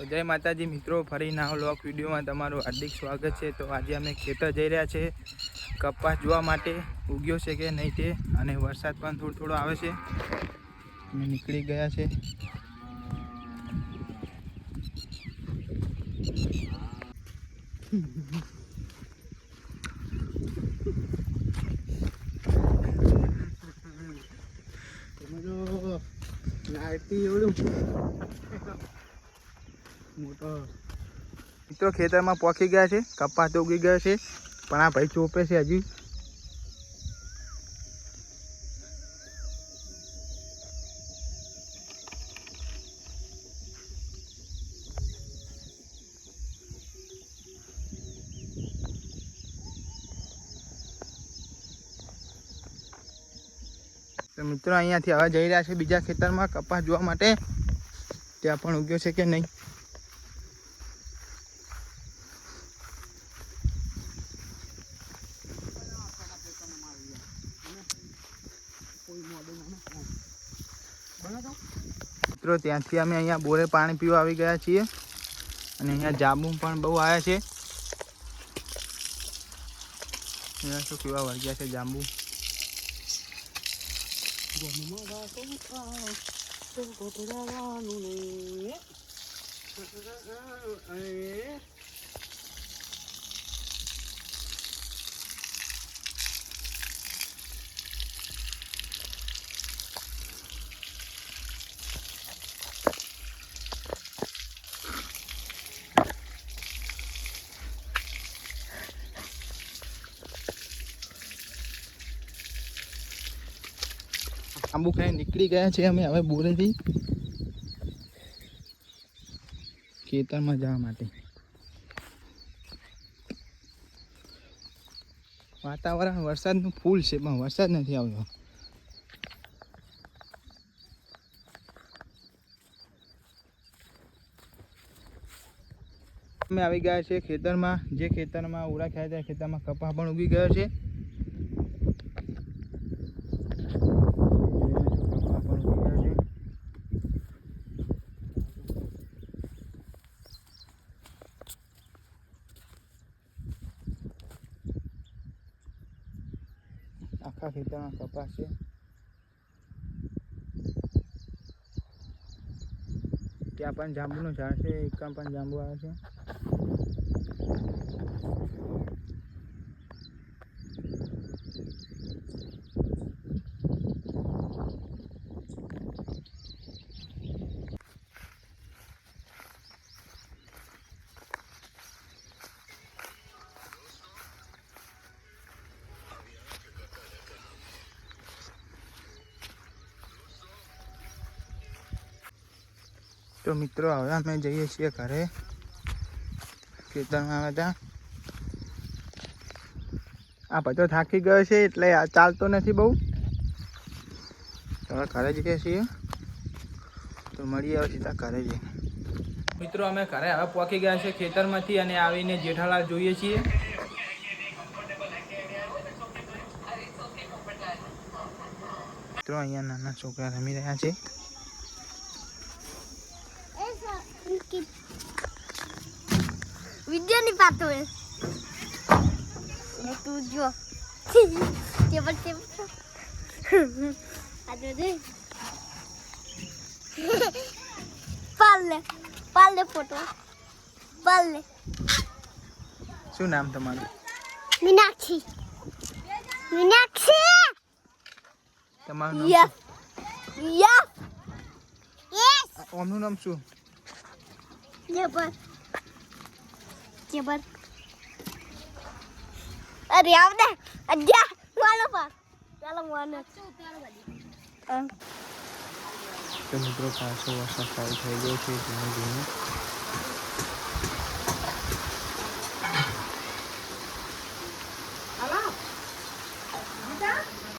તો જય માતાજી મિત્રો, ફરી ના લોક વિડીયોમાં તમારું હાર્દિક સ્વાગત છે. તો આજે અમે ખેતર જઈ રહ્યા છે. કપાસ જોવા માટે ઉગ્યો છે કે નહીં તે, અને વરસાદ પણ થોડો થોડો આવે છે. અમે નીકળી ગયા છે. મિત્રો, ખેતરમાં પોખી ગયા છે, કપાસ તો ઉગી ગયો છે, પણ આ ભાઈ ચોપે છે હજી. તો મિત્રો, અહીંયાથી હવે જઈ રહ્યા છે બીજા ખેતરમાં કપાસ જોવા માટે. ત્યાં પણ ઉગ્યો છે કે નહીં? મિત્રો, ત્યાંથી અમે અહીંયા બોરે પાણી પીવા આવી ગયા છીએ. અને અહીંયા જાંબુ પણ બહુ આવ્યા છે. શું પીવા વળગ્યા છે જાંબુ? આંબુ ખાઈ નીકળી ગયા છે અમે હવે બોરેથી ખેતરમાં જવા માટે. વાતાવરણ વરસાદનું ફૂલ છે, પણ વરસાદ નથી આવ્યો અમે આવી ગયા છે ખેતરમાં, જે ખેતરમાં ઉડા ખાયા તે ખેતરમાં કપા પણ ઉગી ગયો છે કપા પણ ઉગી ગયો છે આખા ખેતરમાં કપાસ છે ત્યાં પણ જાંબુનું ઝાડ છે એકમાં પણ જાંબુ આવે છે. તો મિત્રો હવે અમે જઈએ છીએ ઘરે. ખેતરમાં બધા આ બધો થાકી ગયો છે એટલે આ ચાલતો નથી બહુ. હવે ઘરે જઈએ છીએ. તો મળીએ હવે સીધા ઘરે જઈએ. મિત્રો અમે ઘરે હવે પહોંચી ગયા છે ખેતરમાંથી અને આવીને જેઠાલાલ જોઈએ છીએ. મિત્રો અહીંયા નાના છોકરા રમી રહ્યા છે. વિડિયો ની પાતો હે ને તું જો. ટેબલ ટેબલ આ જો દે પાલ પાલ ફોટો પાલ શું નામ તમારું? મીનાક્ષી. મીનાક્ષી! તમારું નામ યસ. Yes yes? ઓમનું નામ શું? જબર જબર અરે આવને અજ્જા વાલો પર ચાલો વાલો તો મિત્રો પાછો વરસાદ ચાલુ થઈ ગયો છે ધીમે ધીમે